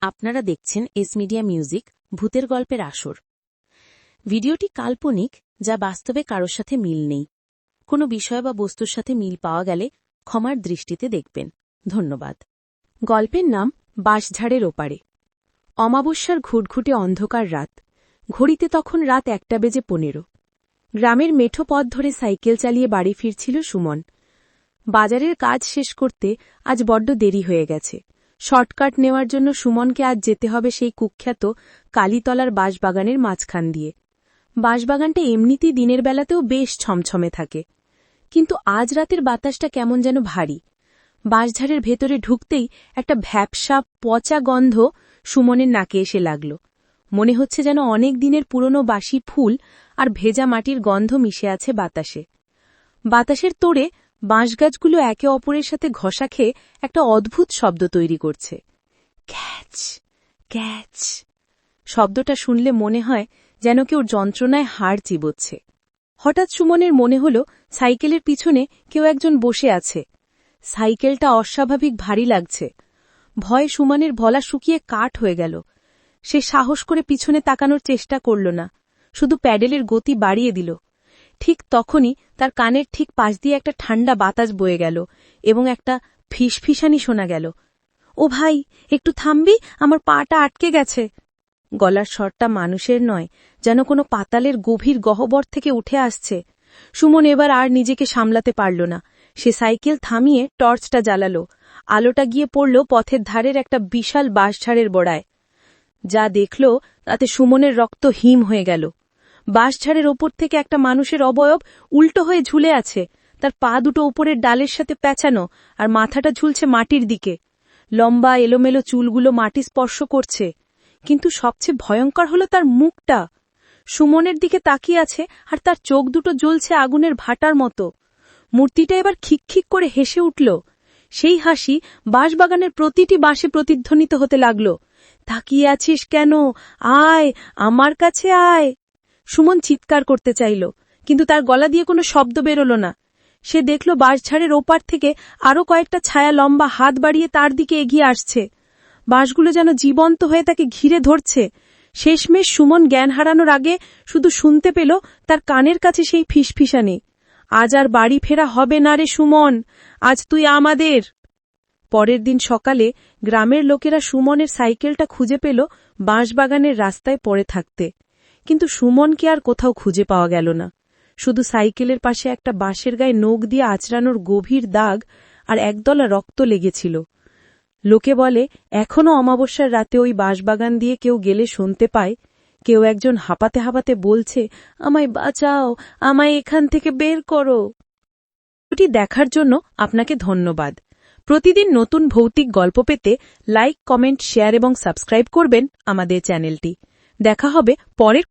আপনারা দেখছেন S media music, ভূতের গল্পের আসর। ভিডিওটি কাল্পনিক, যা বাস্তবে কারোর সাথে মিল নেই। কোনো বিষয় বা বস্তুর সাথে মিল পাওয়া গেলে ক্ষমার দৃষ্টিতে দেখবেন। ধন্যবাদ। গল্পের নাম বাঁশঝাড়ের ওপারে। অমাবস্যার ঘুটঘুটে অন্ধকার রাত। ঘড়িতে তখন রাত একটা বেজে পনেরো। গ্রামের মেঠো পথ ধরে সাইকেল চালিয়ে বাড়ি ফিরছিল সুমন। বাজারের কাজ শেষ করতে আজ বড্ড দেরি হয়ে গেছে। শর্টকাট নেওয়ার জন্য সুমনকে আজ যেতে হবে সেই কুখ্যাত কালীতলার বাঁশবাগানের মাঝখান দিয়ে। বাঁশবাগানটা এমনিতেই দিনের বেলাতেও বেশ ছমছমে থাকে। কিন্তু আজ রাতের বাতাসটা কেমন যেন ভারী। বাঁশঝাড়ের ভেতরে ঢুকতেই একটা ভ্যাপসা, পচা গন্ধ সুমনের নাকে এসে লাগল। মনে হচ্ছে যেন অনেক দিনের পুরনো বাসি ফুল আর ভেজা মাটির গন্ধ মিশে আছে বাতাসে। বাতাসের তোড়ে বাঁশগাছগুলো একে অপরের সাথে ঘষা খেয়ে একটা অদ্ভুত শব্দ তৈরি করছে। ক্যাচ ক্যাচ। শব্দটা শুনলে মনে হয় যেন কেউ যন্ত্রণায় হাড় চিবোচ্ছে। হঠাৎ সুমনের মনে হল সাইকেলের পিছনে কেউ একজন বসে আছে। সাইকেলটা অস্বাভাবিক ভারী লাগছে। ভয়ে সুমনের ভলা শুকিয়ে কাঠ হয়ে গেল। সে সাহস করে পিছনে তাকানোর চেষ্টা করল না। শুধু প্যাডেলের গতি বাড়িয়ে দিল। ঠিক তখনই তার কানের ঠিক পাশ দিয়ে একটা ঠান্ডা বাতাস বয়ে গেল এবং একটা ফিসফিসানি শোনা গেল। ও ভাই, একটু থামবি, আমার পাটা আটকে গেছে। গলার স্বরটা মানুষের নয়, যেন কোনো পাতালের গভীর গহ্বর থেকে উঠে আসছে। সুমন এবার আর নিজেকে সামলাতে পারল না। সে সাইকেল থামিয়ে টর্চটা জ্বালালো। আলোটা গিয়ে পড়ল পথের ধারের একটা বিশাল বাঁশঝাড়ের বড়ায়। যা দেখল তাতে সুমনের রক্ত হিম হয়ে গেল। বাঁশঝাড়ের ওপর থেকে একটা মানুষের অবয়ব উল্টো হয়ে ঝুলে আছে। তার পা দুটো উপরের ডালের সাথে পেঁচানো আর মাথাটা ঝুলছে মাটির দিকে। লম্বা, এলোমেলো চুলগুলো মাটি স্পর্শ করছে। কিন্তু সবচেয়ে ভয়ঙ্কর হলো তার মুখটা। সুমনের দিকে তাকিয়ে আছে আর তার চোখ দুটো জ্বলছে আগুনের ভাটার মতো। মূর্তিটা এবার খিকখিক করে হেসে উঠল। সেই হাসি বাঁশবাগানের প্রতিটি বাঁশে প্রতিধ্বনিত হতে লাগল। তাকিয়ে আছিস কেন? আয়, আমার কাছে আয়। সুমন চিৎকার করতে চাইল, কিন্তু তার গলা দিয়ে কোনো শব্দ বেরোল না। সে দেখল বাঁশঝাড়ের ওপার থেকে আরও কয়েকটা ছায়া লম্বা হাত বাড়িয়ে তার দিকে এগিয়ে আসছে। বাঁশগুলো যেন জীবন্ত হয়ে তাকে ঘিরে ধরছে। শেষমেশ সুমন জ্ঞান হারানোর আগে শুধু শুনতে পেল তার কানের কাছে সেই ফিসফিসানি। আজ আর বাড়ি ফেরা হবে না রে সুমন, আজ তুই আমাদের। পরের দিন সকালে গ্রামের লোকেরা সুমনের সাইকেলটা খুঁজে পেল বাঁশবাগানের রাস্তায় পড়ে থাকতে। কিন্তু সুমনকে আর কোথাও খুঁজে পাওয়া গেল না। শুধু সাইকেলের পাশে একটা বাঁশের গায়ে নোখ দিয়ে আচড়ানোর গভীর দাগ আর একদলা রক্ত লেগেছিল। লোকে বলে, এখনও অমাবস্যার রাতে ওই বাঁশবাগান দিয়ে কেউ গেলে শুনতে পায়। কেউ একজন হাঁপাতে হাঁপাতে বলছে, আমায় বাঁচাও, আমায় এখান থেকে বের করো। ভিডিওটি দেখার জন্য আপনাকে ধন্যবাদ। প্রতিদিন নতুন ভৌতিক গল্প পেতে লাইক, কমেন্ট, শেয়ার এবং সাবস্ক্রাইব করবেন আমাদের চ্যানেলটি। দেখা হবে পরের